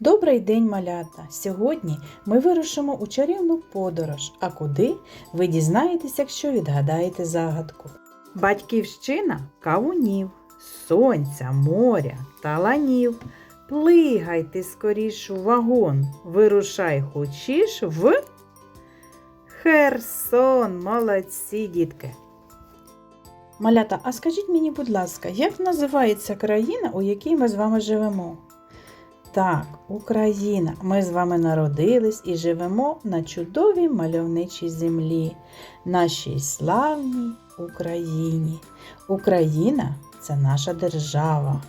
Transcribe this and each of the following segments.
Добрий день, малята! Сьогодні ми вирушимо у чарівну подорож. А куди? Ви дізнаєтесь, якщо відгадаєте загадку. Батьківщина кавунів, сонця, моря, таланів. Плигай ти скоріш у вагон, вирушай хочеш в Херсон, молодці, дітки. Малята, а скажіть мені, будь ласка, як називається країна, у якій ми з вами живемо? Так, Україна. Ми з вами народились і живемо на чудовій мальовничій землі, нашій славній Україні. Україна це наша держава,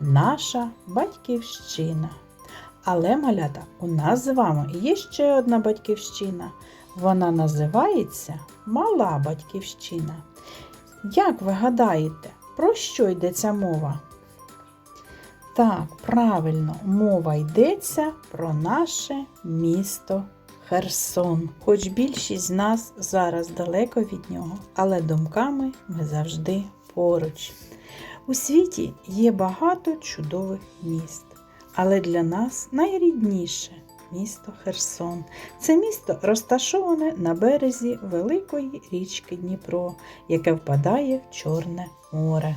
наша батьківщина. Але, малята, у нас з вами є ще одна батьківщина. Вона називається Мала Батьківщина. Як ви гадаєте, про що йдеться мова? Так, правильно, мова йдеться про наше місто Херсон. Хоч більшість з нас зараз далеко від нього, але думками ми завжди поруч. У світі є багато чудових міст, але для нас найрідніше місто Херсон. Це місто розташоване на березі великої річки Дніпро, яке впадає в Чорне море.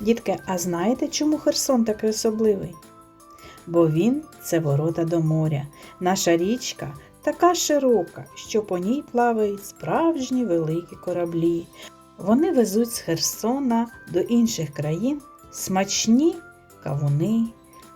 Дітки, а знаєте, чому Херсон такий особливий? Бо він це ворота до моря. Наша річка така широка, що по ній плавають справжні великі кораблі. Вони везуть з Херсона до інших країн смачні кавуни,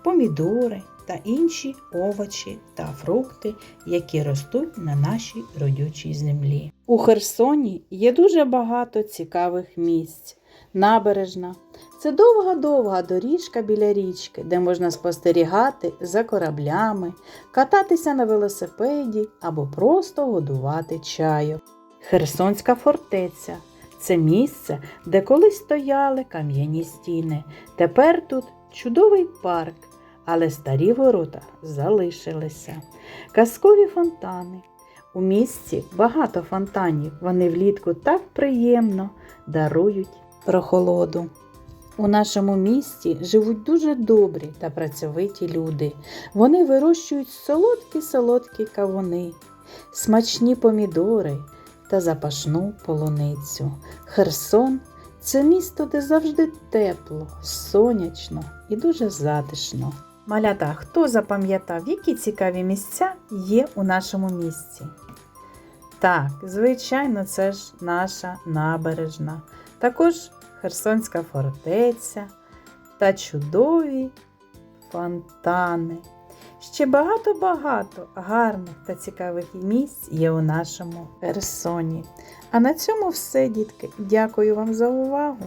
помідори та інші овочі та фрукти, які ростуть на нашій родючій землі. У Херсоні є дуже багато цікавих місць. Набережна це довга-довга доріжка біля річки, де можна спостерігати за кораблями, кататися на велосипеді або просто годувати чаю. Херсонська фортеця це місце, де колись стояли кам'яні стіни. Тепер тут чудовий парк, але старі ворота залишилися. Казкові фонтани. У місті багато фонтанів. Вони влітку так приємно дарують прохолоду. У нашому місті живуть дуже добрі та працьовиті люди. Вони вирощують солодкі-солодкі кавуни, смачні помідори та запашну полуницю. Херсон це місто, де завжди тепло, сонячно і дуже затишно. Малята, хто запам'ятав, які цікаві місця є у нашому місті? Так, звичайно, це ж наша набережна. Також Херсонська фортеця та чудові фонтани. Ще багато-багато гарних та цікавих місць є у нашому Херсоні. А на цьому все, дітки. Дякую вам за увагу!